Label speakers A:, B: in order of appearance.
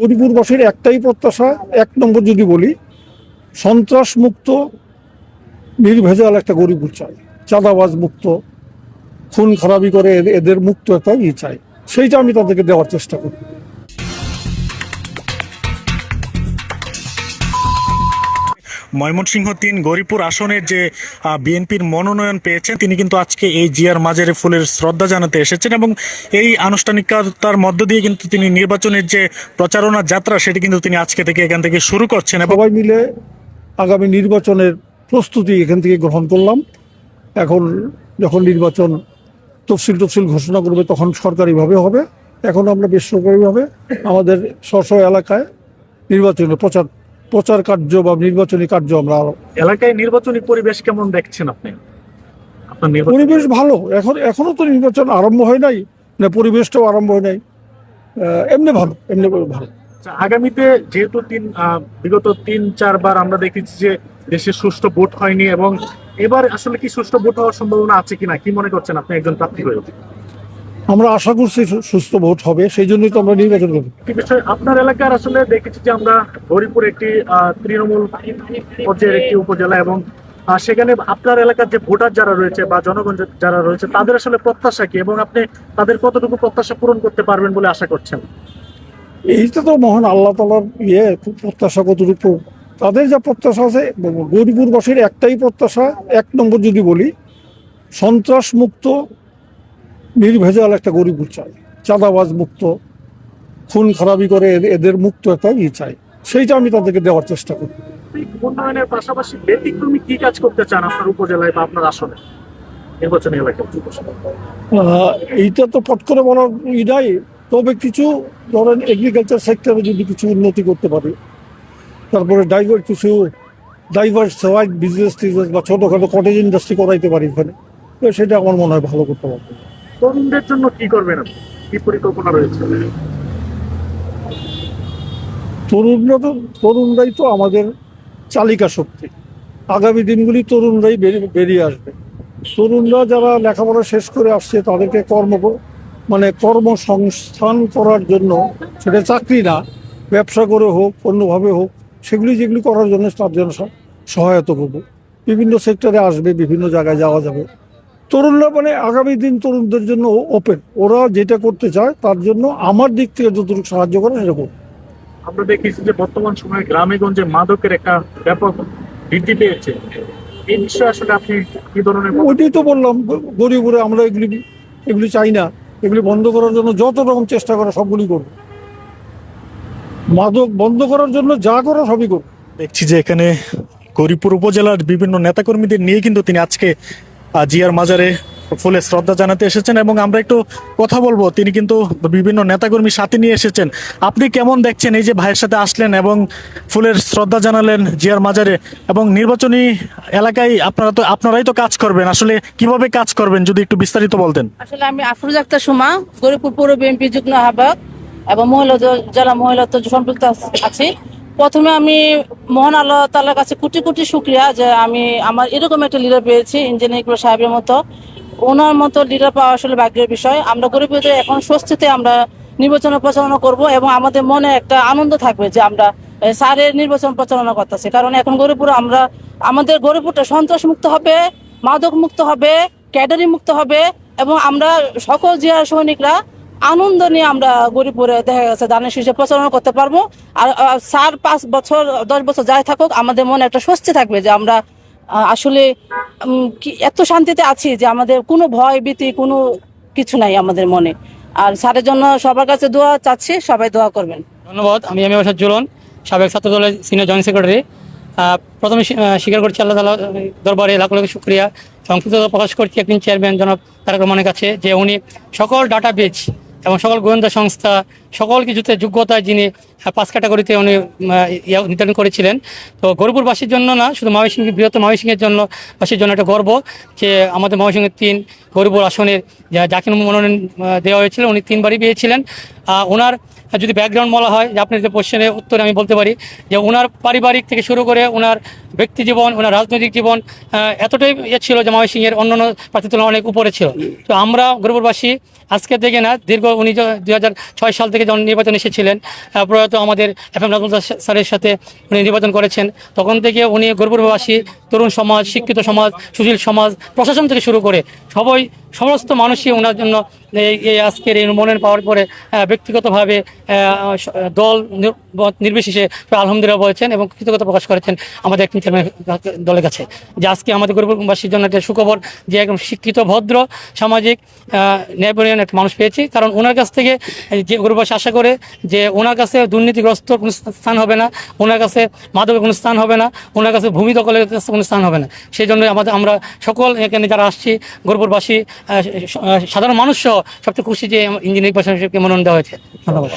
A: গরিপুরবাসীর একটাই প্রত্যাশা, এক নম্বর যদি বলি সন্ত্রাস মুক্ত নির্ভেজাল একটা গরিবুর চাই। চাঁদাবাজ মুক্ত খুন খারাপি করে এদের- এদের মুক্ত একটা ই চাই। সেইটা আমি তাদেরকে দেওয়ার চেষ্টা করি।
B: ময়মনসিংহ তিন গরিপুর আসনের যে বিএনপির মনোনয়ন পেয়েছেন, তিনি কিন্তু আজকে এই জিয়ার মাজারে ফুলের শ্রদ্ধা জানাতে এসেছেন এবং এই আনুষ্ঠানিকতার মধ্য দিয়ে কিন্তু তিনি নির্বাচনের যে প্রচারণা যাত্রা, সেটি কিন্তু তিনি আজকে থেকে এখান থেকে শুরু করছেন
A: সবাই মিলে আগামী নির্বাচনের প্রস্তুতি এখান থেকে গ্রহণ করলাম। এখন যখন নির্বাচন তফসিল তফসিল ঘোষণা করবে, তখন সরকারিভাবে হবে। এখন আমরা বেসরকারিভাবে আমাদের স্ব এলাকায় নির্বাচনের প্রচার প্রচার কার্য বা নির্বাচনী কার্য আমরা
B: এলাকায় নির্বাচনী পরিবেশ কেমন দেখছেন আপনি?
A: পরিবেশ ভালো। এখন এখনও তো নির্বাচন আরম্ভ হয় নাই না পরিবেশটাও আরম্ভ হয় নাই। এমনি ভালো এমনি ভালো।
B: আচ্ছা, আগামীতে যেহেতু তিন বিগত তিন চারবার আমরা দেখেছি যে দেশে সুষ্ঠু ভোট হয়নি এবং এবার আসলে কি সুষ্ঠু ভোট হওয়ার সম্ভাবনা আছে কিনা কি মনে করছেন আপনি একজন প্রার্থী হয়ে?
A: আমরা আশা করছি সুস্থ ভোট হবে সেই জন্যই তো আমরা নির্বাচন করি
B: আপনার এলাকার আসলে দেখেছি যে আমরা হরিপুর একটি তৃণমূল পর্যায়ের একটি উপজেলা এবং সেখানে আপনার এলাকার যে ভোটার যারা রয়েছে বা জনগণ যারা রয়েছে তাদের আসলে প্রত্যাশা কি এবং আপনি তাদের কতটুকু প্রত্যাশা পূরণ করতে পারবেন বলে আশা করছেন?
A: এইটা তো মহান আল্লাহ তালার ইয়ে প্রত্যাশা কতটুকু? তাদের যা প্রত্যাশা আছে গরিপুরবাসীর একটাই প্রত্যাশা এক নম্বর যদি বলি সন্ত্রাস মুক্ত নির্ভেজাল একটা গরিব চাই। চাঁদাবাজ মুক্ত খুন খারাপি করে এদের- মুক্ত একটা ই চাই। সেইটা আমি তাদেরকে দেওয়ার চেষ্টা করি।
B: উন্নয়নের পাশাপাশি ব্যতিক্রমী কি কাজ করতে চান আপনার উপজেলায় বা আপনার আসনে? নির্বাচনী এলাকায়
A: এইটা তো পট করে বলার ই নাই। তবে কিছু ধরেন এগ্রিকালচার সেক্টরে যদি কিছু উন্নতি করতে পারি তারপরে ডাইভার কিছু ডাইভার্স ডাইভার্সিফাইড বিজনেস টিজনেস বা ছোটোখাটো কটেজ ইন্ডাস্ট্রি করাইতে পারি এখানে তো সেটা আমার মনে হয় ভালো করতে পারব।
B: তরুণদের জন্য কি করবেন কি পরিকল্পনা রয়েছে?
A: তরুণরা তো, তরুণরাই তো আমাদের চালিকা শক্তি। আগামী দিনগুলি তরুণরাই বেরিয়ে আসবে। তরুণরা যারা লেখাপড়া শেষ করে আসছে, তাদেরকে কর্ম মানে কর্মসংস্থান করার জন্য, সেটা চাকরি না, ব্যবসা করে হোক, অন্যভাবে হোক, সেগুলি যেগুলি করার জন্য তার জন্য সহায়তা করব। বিভিন্ন সেক্টরে আসবে, বিভিন্ন জায়গায় যাওয়া যাবে। তরুণরা মানে আগামী দিন তরুণদের জন্য ওপেন ওরা যেটা করতে চায় তার জন্য আমার দিক থেকে যতটুকু সাহায্য করে সেরকম
B: আমরা দেখেছি যে বর্তমান সময়ে গ্রামে গঞ্জে মাদকের একটা ব্যাপক বৃদ্ধি পেয়েছে। এই বিষয়ে আসলে আপনি কি ধরনের
A: ওইটাই তো বললাম গরিবরে আমরা এগুলি এগুলি চাই না। এগুলি বন্ধ করার জন্য যত রকম চেষ্টা করা সবগুলি করব মাদক বন্ধ করার জন্য যা করা সবই করব
B: দেখছি যে এখানে গরিবপুর উপজেলার বিভিন্ন নেতাকর্মীদের নিয়ে কিন্তু তিনি আজকে জিয়ার মাজারে ফুলে শ্রদ্ধা জানাতে এসেছেন এবং আমরা একটু কথা বলব। তিনি কিন্তু বিভিন্ন নেতাকর্মী সাথে নিয়ে এসেছেন। আপনি কেমন দেখছেন এই যে ভাইয়ের সাথে আসলেন এবং ফুলের শ্রদ্ধা জানালেন জিয়ার মাজারে এবং নির্বাচনী এলাকায় আপনারা তো আপনারাই তো কাজ করবেন। আসলে কীভাবে কাজ করবেন যদি একটু বিস্তারিত বলতেন?
C: আসলে আমি আফরোজ আক্তার সুমা গরিপুর পৌর বিএনপি যুগ্ম আহ্বায়ক এবং মহিলা জ- যারা মহিলা সম্পৃক্ত আছি। প্রথমে আমি মোহন আল্লাহ তালার কাছে কোটি কোটি শুক্রিয়া যে আমি আমার এরকম একটা লিডার পেয়েছি ইঞ্জিনিয়ার সাহেবের মতো। ওনার মতো লিডার পাওয়া আসলে ভাগ্যের বিষয়। আমরা গরিবদের এখন স্বস্তিতে আমরা নির্বাচন প্রচারণা করব এবং আমাদের মনে একটা আনন্দ থাকবে যে আমরা স্যারের নির্বাচন প্রচারণা করতেছি। কারণ এখন গরিপুর আমরা, আমাদের গরিপুরটা সন্ত্রাস মুক্ত হবে মাদক মুক্ত হবে ক্যাডারি মুক্ত হবে এবং আমরা সকল জেলার সৈনিকরা আনন্দ নিয়ে আমরা গরিপুরে দেখা গেছে দানের শীর্ষে প্রচারণা করতে পারব। আর স্যার পাঁচ বছর, দশ বছর যাই থাকুক, আমাদের মনে একটা স্বস্তি থাকবে যে আমরা আসলে এত শান্তিতে আছি যে আমাদের কোনো ভয় ভীতি, কোনো কিছু নাই আমাদের মনে। আর স্যারের জন্য সবার কাছে দোয়া চাচ্ছি, সবাই দোয়া করবেন।
D: ধন্যবাদ, আমি আমি বাসার জুলন, সাবেক ছাত্র দলের সিনিয়র জয়েন্ট সেক্রেটারি প্রথমে স্বীকার করছি আল্লাহ তালা দরবারে লাখ লাখ শুক্রিয়া। সংক্ষিপ্ততা প্রকাশ করছি একদিন চেয়ারম্যান জনাব তারেক রহমানের কাছে, যে উনি সকল ডাটা বেচ এবং সকল গোয়েন্দা সংস্থা, সকল কিছুতে যোগ্যতা যিনি পাঁচ ক্যাটাগরিতে উনি নির্ধারণ করেছিলেন। তো গরিপুরবাসীর জন্য না, শুধু ময়মনসিংহ, বৃহত্তর ময়মনসিংহের জন্য, বাসীর জন্য একটা গর্ব যে আমাদের ময়মনসিংহের তিন গরিবুর আসনের যা- যাকে মনোনয়ন দেওয়া হয়েছিল, উনি তিনবারই পেয়েছিলেন। ওনার যদি ব্যাকগ্রাউন্ড বলা হয়, যে আপনার যে কোশ্চেনের উত্তরে আমি বলতে পারি, যে ওনার পারিবারিক থেকে শুরু করে ওনার ব্যক্তি জীবন ওনার রাজনৈতিক জীবন এতটাই ইয়ে ছিল যে ময়মনসিংহের অন্যান্য প্রার্থীর তুলনায় অনেক উপরে ছিল। তো আমরা গরিববাসী আজকে থেকে না, দীর্ঘ উনি দুই হাজার ছয় সাল থেকে যখন নির্বাচন এসেছিলেন প্রয়াত আমাদের এফ এম রাজমুল স্যারের সাথে উনি নির্বাচন করেছেন, তখন থেকে উনি গরিববাসী তরুণ সমাজ, শিক্ষিত সমাজ, সুশীল সমাজ, প্রশাসন থেকে শুরু করে সবাই সমস্ত মানুষই ওনার জন্য এই আজকের এই মনোনয়ন পাওয়ার পরে ব্যক্তিগতভাবে দল নির্বিশেষে আলহামদুলিল্লাহ বলেছেন এবং কৃতজ্ঞতা প্রকাশ করেছেন আমাদের একটি দলের কাছে। যে আজকে আমাদের গরিববাসীর জন্য একটা সুখবর যে একদম শিক্ষিত ভদ্র সামাজিক আহ, ন্যায়পরিয়ন একটা মানুষ পেয়েছি। কারণ ওনার কাছ থেকে যে গরিববাসী আশা করে যে ওনার কাছে দুর্নীতিগ্রস্ত কোনো স্থান হবে না ওনার কাছে মাদকের কোনো স্থান হবে না ওনার কাছে ভূমি দখলের কোনো স্থান হবে না। সেই জন্য আমাদের আমরা সকল এখানে যারা আসছি গরিববাসী আহ, স- আহ, সাধারণ মানুষ সহ সবচেয়ে খুশি যে ইঞ্জিনিয়ারিং পাশাপাশি মনোনয়ন দেওয়া হয়েছে। ধন্যবাদ।